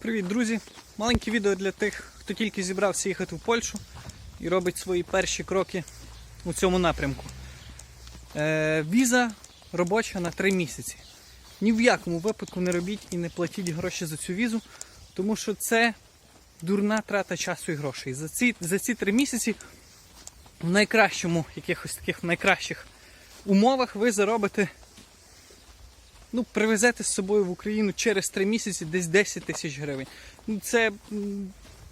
Привіт, друзі! Маленьке відео для тих, хто тільки зібрався їхати в Польщу і робить свої перші кроки у цьому напрямку. Е, віза робоча на 3 місяці. Ні в якому випадку не робіть і не платіть гроші за цю візу, тому що це дурна трата часу і грошей. За ці, за ці 3 місяці в найкращому, якихось таких найкращих умовах ви заробите ну, привезете з собою в Україну через 3 місяці десь 10 тисяч гривень. Ну, Це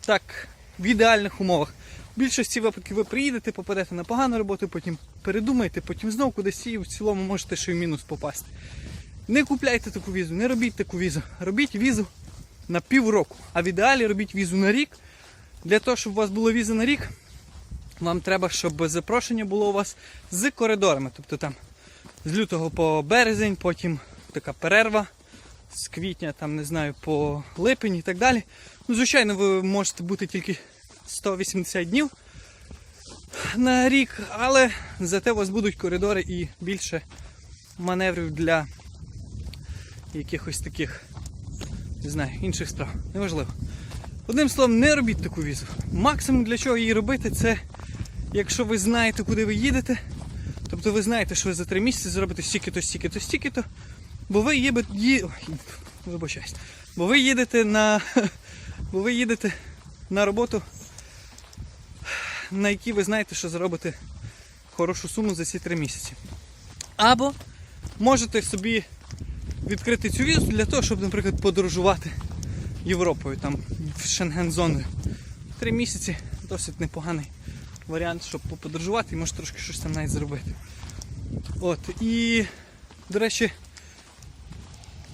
так, в ідеальних умовах. В більшості випадків ви приїдете, попадете на погану роботу, потім передумаєте, потім знову кудись і в цілому можете ще й в мінус попасти. Не купляйте таку візу, не робіть таку візу. Робіть візу на півроку. А в ідеалі робіть візу на рік. Для того, щоб у вас була віза на рік, вам треба, щоб запрошення було у вас з коридорами. Тобто там з лютого по березень, потім така перерва з квітня, там не знаю, по липень і так далі. Ну, звичайно, ви можете бути тільки 180 днів на рік, але зате у вас будуть коридори і більше маневрів для якихось таких, не знаю, інших справ. Неважливо. Одним словом, не робіть таку візу. Максимум для чого її робити, це якщо ви знаєте, куди ви їдете. Тобто ви знаєте, що ви за три місяці зробите стільки-то, стільки-то, стільки-то. Бо ви їбе, ї... Бо ви їдете на. Бо ви їдете на роботу, на якій ви знаєте, що заробите хорошу суму за ці три місяці. Або можете собі відкрити цю візу для того, щоб, наприклад, подорожувати Європою, там, в Шенген-зоною. Три місяці досить непоганий варіант, щоб поподорожувати і може трошки щось там навіть зробити. От, і, до речі,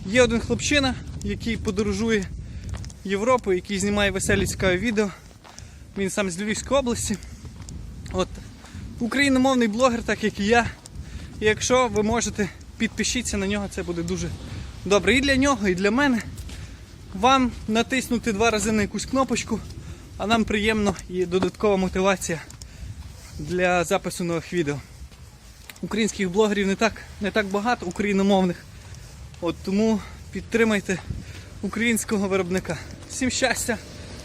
є один хлопчина, який подорожує Європою, який знімає веселі цікаві відео. Він сам з Львівської області. От, україномовний блогер, так як і я. І якщо ви можете, підпишіться на нього, це буде дуже добре і для нього, і для мене. Вам натиснути два рази на якусь кнопочку, а нам приємно і додаткова мотивація для запису нових відео. Українських блогерів не так, не так багато, україномовних. От тому підтримайте українського виробника. Всім щастя,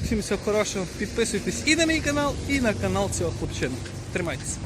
всім всього хорошого. Підписуйтесь і на мій канал, і на канал цього хлопчину. Тримайтеся.